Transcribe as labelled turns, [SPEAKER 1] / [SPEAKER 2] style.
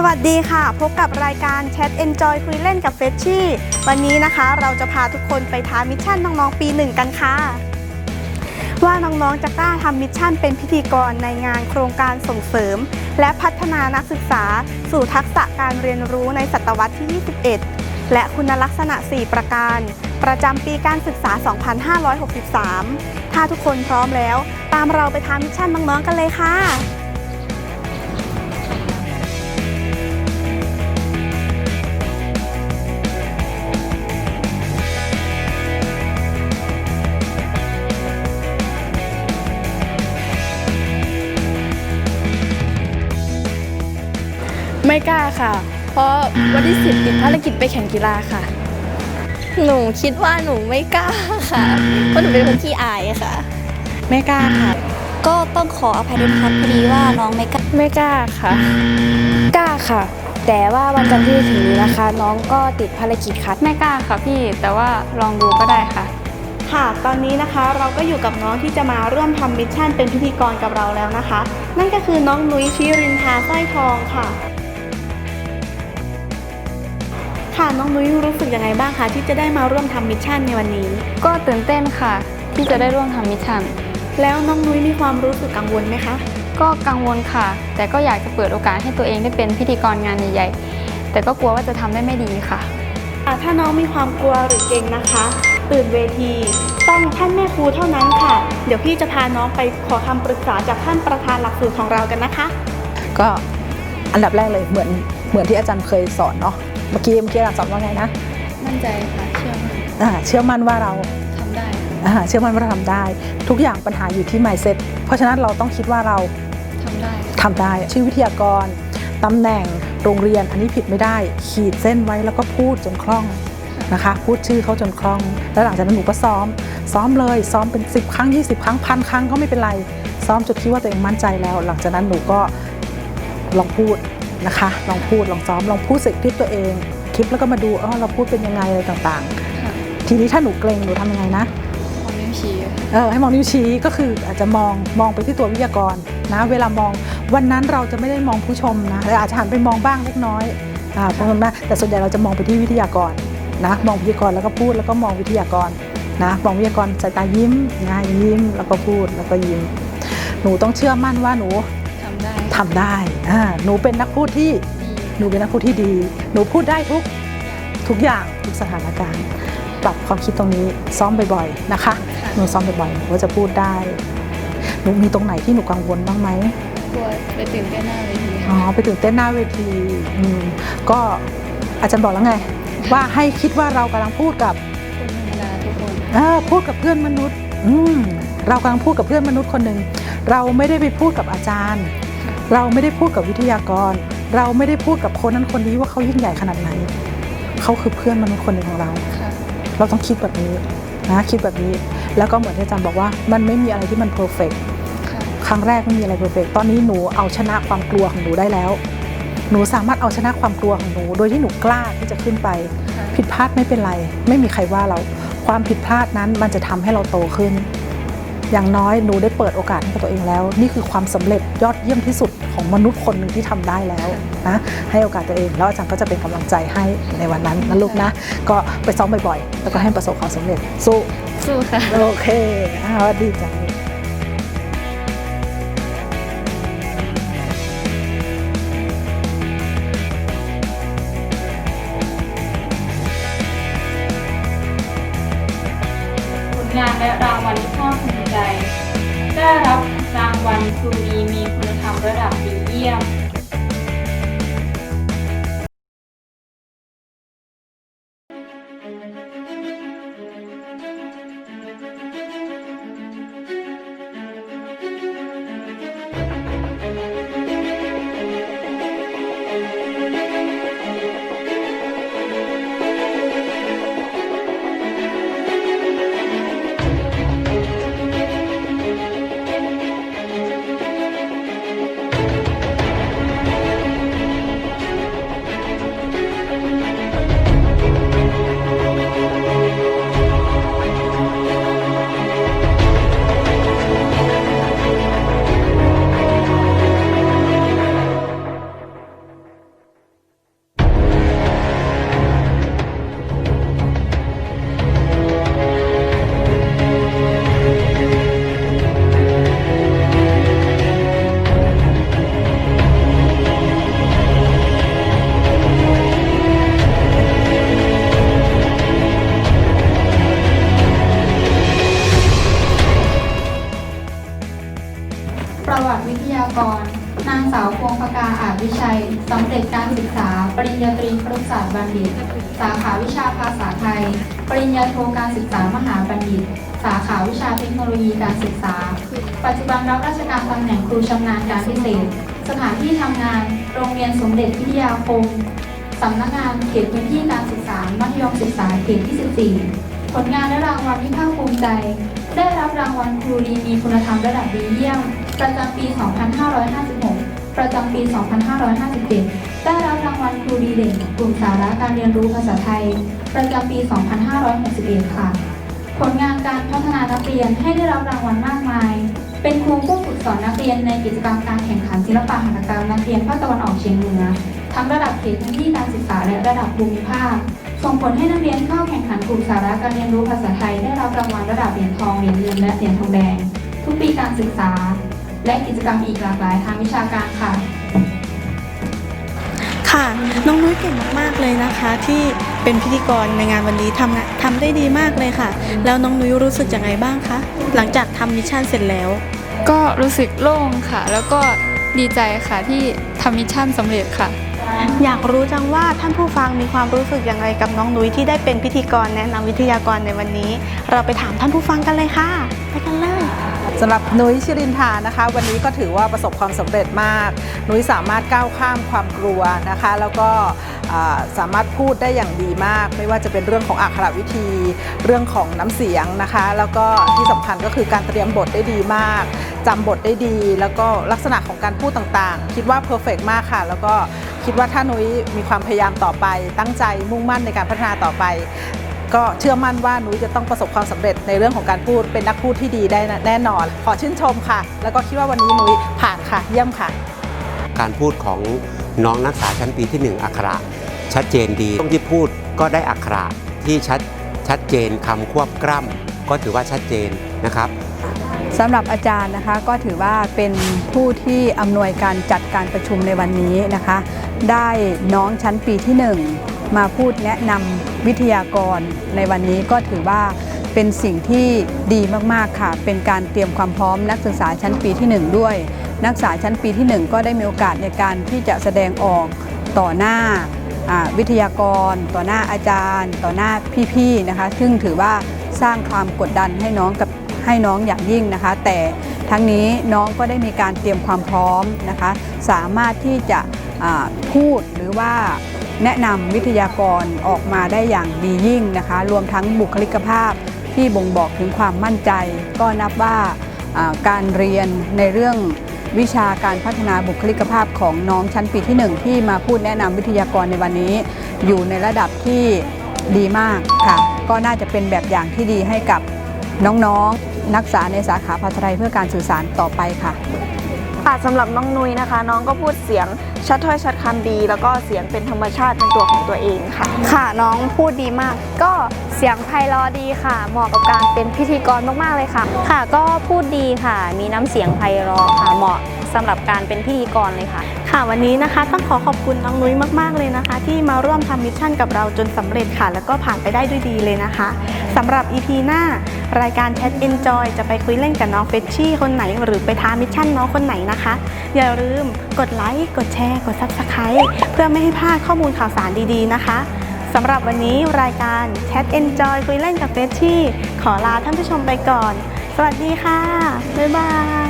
[SPEAKER 1] สวัสดีค่ะ พบกับรายการ Chat Enjoy คุยเล่นกับเฟชชี่ วันนี้นะคะเราจะพาทุกคนไปท้ามิชชั่นน้องๆ ปีหนึ่งกันค่ะ ว่าน้องๆ จะกล้าทำมิชชั่นเป็นพิธีกรในงานโครงการส่งเสริม และพัฒนานักศึกษา สู่ทักษะการเรียนรู้ในศตวรรษที่ 21 และคุณลักษณะ 4 ประการ ประจำปีการศึกษา 2563 ถ้าทุกคนพร้อมแล้ว ตามเราไปทำมิชชั่นน้องๆ กันเลยค่ะ
[SPEAKER 2] ไม่กล้าค่ะ เพราะวันที่สิบติดภารกิจไปแข่งกีฬาค่ะ
[SPEAKER 3] หนูคิดว่าหนูไม่กล้าค่ะ เพราะหนูเป็นคนขี้อายค่ะ
[SPEAKER 2] ไม่กล้าค่ะ
[SPEAKER 3] ก็ต้องขออภัยด้วยนะครับพอดีว่าน้องไม่กล้า
[SPEAKER 2] ไม่กล้าค่ะ กล้าค่ะ แต่ว่าวันจันทร์ที่จะถึงนี้นะคะ น้องก็ติดภารกิจค่ะ
[SPEAKER 4] ไม่กล้าค่ะพี่ แต่ว่าลองดูก็ได้ค่ะ
[SPEAKER 1] ค่ะ ตอนนี้นะคะเราก็อยู่กับน้องที่จะมาร่วมทำมิชชั่นเป็นพิธีกรกับเราแล้วนะคะ นั่นก็คือน้องนุ้ยชิรินทาสร้อยทองค่ะ ค่ะ น้องนุ้ยรู้สึกยังไงบ้างคะที่จะได้มาร่วมทำมิชชั่นในวันนี้
[SPEAKER 4] ก็ตื่นเต้นค่ะ ที่จะได้ร่วมทำมิชชั่น
[SPEAKER 1] แล้วน้องนุ้ยมีความรู้สึกกังวลไหมคะ
[SPEAKER 4] ก็กังวลค่ะ แต่ก็อยากจะเปิดโอกาสให้ตัวเองได้เป็นพิธีกรงานใหญ่ๆแต่ก็กลัวว่าจะทำได้ไม่ดีค่ะ
[SPEAKER 1] อะถ้าน้องมีความกลัวหรือเกรงนะคะ ตื่นเวที ต้องท่านแม่ครูเท่านั้นค่ะ เดี๋ยวพี่จะพาน้องไปขอคำปรึกษาจากท่านประธานหลักสูตรของเรากันนะคะ
[SPEAKER 5] ก็อันดับแรกเลยเหมือนเหมือนที่อาจารย์เคยสอนเนาะ เมื่อกี้เมื่อกี้อาจารย์สอนว่าไงนะ
[SPEAKER 4] มั่นใจค่ะ เชื่อมั่น
[SPEAKER 5] อ่าเชื่อมั่นว่าเรา
[SPEAKER 4] ทำได้
[SPEAKER 5] อ่าเชื่อมั่นว่าเราทำได้ ทุกอย่างปัญหาอยู่ที่ mindset เพราะฉะนั้นเราต้องคิดว่าเรา
[SPEAKER 4] ทำได้
[SPEAKER 5] ทำได้ชื่อวิทยากรตำแหน่งโรงเรียนอันนี้ผิดไม่ได้ ขีดเส้นไว้แล้วก็พูดจนคล่องนะคะ พูดชื่อเขาจนคล่อง แล้วหลังจากนั้นหนูก็ซ้อม ซ้อมเลยซ้อมเป็น 10 ครั้ง 20 ครั้งพันครั้งก็ไม่เป็นไร ซ้อมจนคิดว่าตัวเองมั่นใจแล้ว หลังจากนั้นหนูก็ลองพูด นะคะ ลองพูดลองซ้อมลองพูดใส่คลิปตัวเอง คลิปแล้วก็มาดูเออเราพูดเป็นยังไงอะไรต่าง
[SPEAKER 4] ค่ะ
[SPEAKER 5] ๆทีนี้ถ้าหนูเกรงหนูทำยังไงนะ
[SPEAKER 4] ความนิ้วชี้
[SPEAKER 5] เออให้มองนิ้วชี้ก็คืออาจจะมองมองไปที่ตัววิทยากรนะเวลามองวันนั้นเราจะไม่ได้มองผู้ชมนะแต่อาจจะหันไปมองบ้างเล็กน้อยอ่าเพราะฉะนั้นแต่ส่วนใหญ่เราจะมองไปที่วิทยากรนะมองวิทยากรแล้วก็พูดแล้วก็มองวิทยากรนะมองวิทยากรสายตายิ้มนะยิ้มแล้วก็พูดแล้วก็ยิ้ม หนูต้องเชื่อมั่นว่าหนู
[SPEAKER 4] ทำ ได้
[SPEAKER 5] ทำได้อ่าหนูเป็นนักพูดที่
[SPEAKER 4] ดี
[SPEAKER 5] หนูเป็นนักพูดที่ดี หนูพูดได้ทุกทุกอย่างทุกสถานการณ์ ปรับความคิดตรงนี้ซ้อมบ่อยๆนะคะ
[SPEAKER 4] ค่ะ
[SPEAKER 5] หนูซ้อมบ่อยๆหนูก็จะพูดได้ หนูมีตรงไหนที่หนูกังวลบ้างไหม
[SPEAKER 4] กลัวไปตื่นเต้นหน้าเวที
[SPEAKER 5] อ๋อ
[SPEAKER 4] ค่ะ
[SPEAKER 5] ไปตื่นเต้นหน้าเวทีอืมก็อาจารย์บอกแล้วไง ว่าให้คิดว่าเรากำลังพูดกับ
[SPEAKER 4] คนธรรมดาทุกคน
[SPEAKER 5] เออพูดกับเพื่อนมนุษย์ อืมเรากำลังพูดกับเพื่อนมนุษย์คนหนึ่ง เราไม่ได้ไปพูดกับอาจารย์ เราไม่ได้พูดกับวิทยากร เราไม่ได้พูดกับคนนั้นคนนี้ว่าเขายิ่งใหญ่ขนาดไหน เขาคือเพื่อนมนุษย์คนหนึ่งของเรา เราต้องคิดแบบนี้นะคิดแบบนี้ แล้วก็เหมือนที่อาจารย์บอกว่ามันไม่มีอะไรที่มันเพอร์เฟก
[SPEAKER 4] ค่ะ
[SPEAKER 5] ครั้งแรกไม่มีอะไรเพอร์เฟกตอนนี้หนูเอาชนะความกลัวของหนูได้แล้ว หนูสามารถเอาชนะความกลัวของหนู โดยที่หนูกล้าที่จะขึ้นไป ผิดพลาดไม่เป็นไร ไม่มีใครว่าเรา ความผิดพลาดนั้นมันจะทำให้เราโตขึ้น อย่างน้อยหนูได้เปิดโอกาสให้กับตัวเองแล้ว นี่คือความสำเร็จยอดเยี่ยมที่สุดของมนุษย์คนหนึ่งที่ทำได้แล้วนะให้โอกาสตัวเองแล้วอาจารย์ก็จะเป็นกำลังใจให้ในวันนั้นนะลูกนะ ก็ไปซ้อมบ่อยๆ แล้วก็ให้ประสบความสำเร็จสู้
[SPEAKER 4] สู้ค่ะ
[SPEAKER 5] โอเคอ่าดีจัง
[SPEAKER 4] ผลงานและ ได้รับรางวัลครูดีมีคุณธรรมระดับดีเยี่ยม
[SPEAKER 6] วิชัยสำเร็จการศึกษา ปริญญาตรีครุศาสตร์บัณฑิต สาขาวิชาภาษาไทย ปริญญาโทการศึกษามหาบัณฑิต สาขาวิชาเทคโนโลยีการศึกษา ปัจจุบันรับราชการตำแหน่งครูชำนาญการพิเศษ สถานที่ทำงาน โรงเรียนสมเด็จพิทยาคมสำนักงานเขตพื้นที่การศึกษา มัธยมศึกษาเขตที่ 14 ผลงานและรางวัลที่ภาคภูมิใจ ได้รับรางวัลครูดีมีคุณธรรมระดับดีเยี่ยม ประจำปี 2556 ประจำปี 2557 ได้รับรางวัลครูดีเด่นกลุ่มสาระการเรียนรู้ภาษาไทย ประจำปี 2561 ค่ะ ผลงานการพัฒนานักเรียนให้ได้รับรางวัลมากมาย เป็นครูผู้ฝึกสอนนักเรียนในกิจกรรมการแข่งขันศิลปะหัตถกรรมนักเรียนภาคตะวันออกเฉียงเหนือ ทั้งระดับเขตพื้นที่การศึกษาและระดับภูมิภาค ส่งผลให้นักเรียนเข้าแข่งขันกลุ่มสาระการเรียนรู้ภาษาไทย ได้รับรางวัลระดับเหรียญทอง เหรียญเงิน และเหรียญทองแดง ทุกปีการศึกษา และกิจกรรมอีกหลากหลายทางวิชาการค่ะ
[SPEAKER 1] ค่ะ น้องนุ้ยเก่งมากๆเลยนะคะ ที่เป็นพิธีกรในงานวันนี้ทำงานทำได้ดีมากเลยค่ะ แล้วน้องนุ้ยรู้สึกยังไงบ้างคะหลังจากทำมิชชั่นเสร็จแล้ว
[SPEAKER 7] ก็รู้สึกโล่งค่ะ แล้วก็ดีใจค่ะที่ทำมิชชั่นสำเร็จค่ะ
[SPEAKER 1] อยากรู้จังว่าท่านผู้ฟังมีความรู้สึกอย่างไรกับน้องนุ้ยที่ได้เป็นพิธีกรแนะนำวิทยากรในวันนี้ เราไปถามท่านผู้ฟังกันเลยค่ะ ไปกันเลย
[SPEAKER 5] สำหรับนุ้ยชิรินทานะคะ วันนี้ก็ถือว่าประสบความสำเร็จมาก นุ้ยสามารถก้าวข้ามความกลัวนะคะ แล้วก็สามารถพูดได้อย่างดีมาก ไม่ว่าจะเป็นเรื่องของอักขระวิธี เรื่องของน้ำเสียงนะคะ แล้วก็ที่สำคัญก็คือการเตรียมบทได้ดีมากจำบทได้ดี แล้วก็ลักษณะของการพูดต่างๆ คิดว่าเพอร์เฟกมากค่ะ แล้วก็คิดว่าถ้านุ้ยมีความพยายามต่อไป ตั้งใจมุ่งมั่นในการพัฒนาต่อไป ก็เชื่อมั่นว่านุ้ยจะต้องประสบความสำเร็จในเรื่องของการพูดเป็นนักพูดที่ดีได้แน่นอน ขอชื่นชมค่ะ แล้วก็คิดว่าวันนี้นุ้ยผ่านค่ะ เยี่ยมค่ะ
[SPEAKER 8] การพูดของน้องนักศึกษาชั้นปีที่ 1 อักขระ ชัดเจนดีตรงที่พูดก็ได้อักขระที่ชัดชัดเจนคำควบกล้ำก็ถือว่าชัดเจนนะครับ
[SPEAKER 9] สำหรับอาจารย์นะคะก็ถือว่าเป็นผู้ที่อำนวยการจัดการประชุมในวันนี้นะคะ ได้น้องชั้นปีที่ 1 มาพูดแนะนำวิทยากรในวันนี้ก็ถือว่าเป็นสิ่งที่ดีมากๆค่ะ เป็นการเตรียมความพร้อมนักศึกษาชั้นปีที่ 1 ด้วย นักศึกษาชั้นปีที่ 1 ก็ได้มีโอกาสในการที่จะแสดงออกต่อหน้าวิทยากร ต่อหน้าอาจารย์ ต่อหน้าพี่ๆนะคะ ซึ่งถือว่าสร้างความกดดันให้น้องกับให้น้องอย่างยิ่งนะคะ แต่ทั้งนี้น้องก็ได้มีการเตรียมความพร้อมนะคะ สามารถที่จะพูดหรือว่า แนะนำวิทยากรออกมาได้อย่างดียิ่งนะคะ รวมทั้งบุคลิกภาพที่บ่งบอกถึงความมั่นใจ ก็นับว่าการเรียนในเรื่องวิชาการพัฒนาบุคลิกภาพของน้องชั้นปีที่หนึ่งที่มาพูดแนะนำวิทยากรในวันนี้ อยู่ในระดับที่ดีมากค่ะ ก็น่าจะเป็นแบบอย่างที่ดีให้กับน้องๆนักศึกษาในสาขาภาษาไทยเพื่อการสื่อสารต่อไปค่ะ
[SPEAKER 10] ค่ะสำหรับน้องนุ้ยนะคะ น้องก็พูดเสียงชัดถ้อยชัดคำดี แล้วก็เสียงเป็นธรรมชาติเป็นตัวของตัวเองค่ะ
[SPEAKER 2] ค่ะน้องพูดดีมาก ก็เสียงไพเราะดีค่ะ เหมาะกับการเป็นพิธีกรมากๆเลยค่ะ
[SPEAKER 3] ค่ะ ก็พูดดีค่ะ มีน้ำเสียงไพเราะค่ะเหมาะ สำหรับการเป็นพิธีกรเลยค่ะ
[SPEAKER 1] ค่ะวันนี้นะคะ ต้องขอขอบคุณน้องนุ้ยมาก ๆ เลยนะคะ ที่มาร่วมทำมิชชั่นกับเราจนสำเร็จค่ะ แล้วก็ผ่านไปได้ด้วยดีเลยนะคะสำหรับ EP หน้ารายการ Chat Enjoy จะไปคุยเล่นกับน้องเฟชชี่คนไหน หรือไปท้ามิชชั่นน้องคนไหนนะคะ อย่าลืมกดไลค์กดแชร์กด Subscribe เพื่อไม่ให้พลาดข้อมูลข่าวสารดีๆนะคะสำหรับวันนี้รายการ Chat Enjoy คุยเล่นกับเฟชชี่ขอลาท่านผู้ชมไปก่อน สวัสดีค่ะ บ๊ายบาย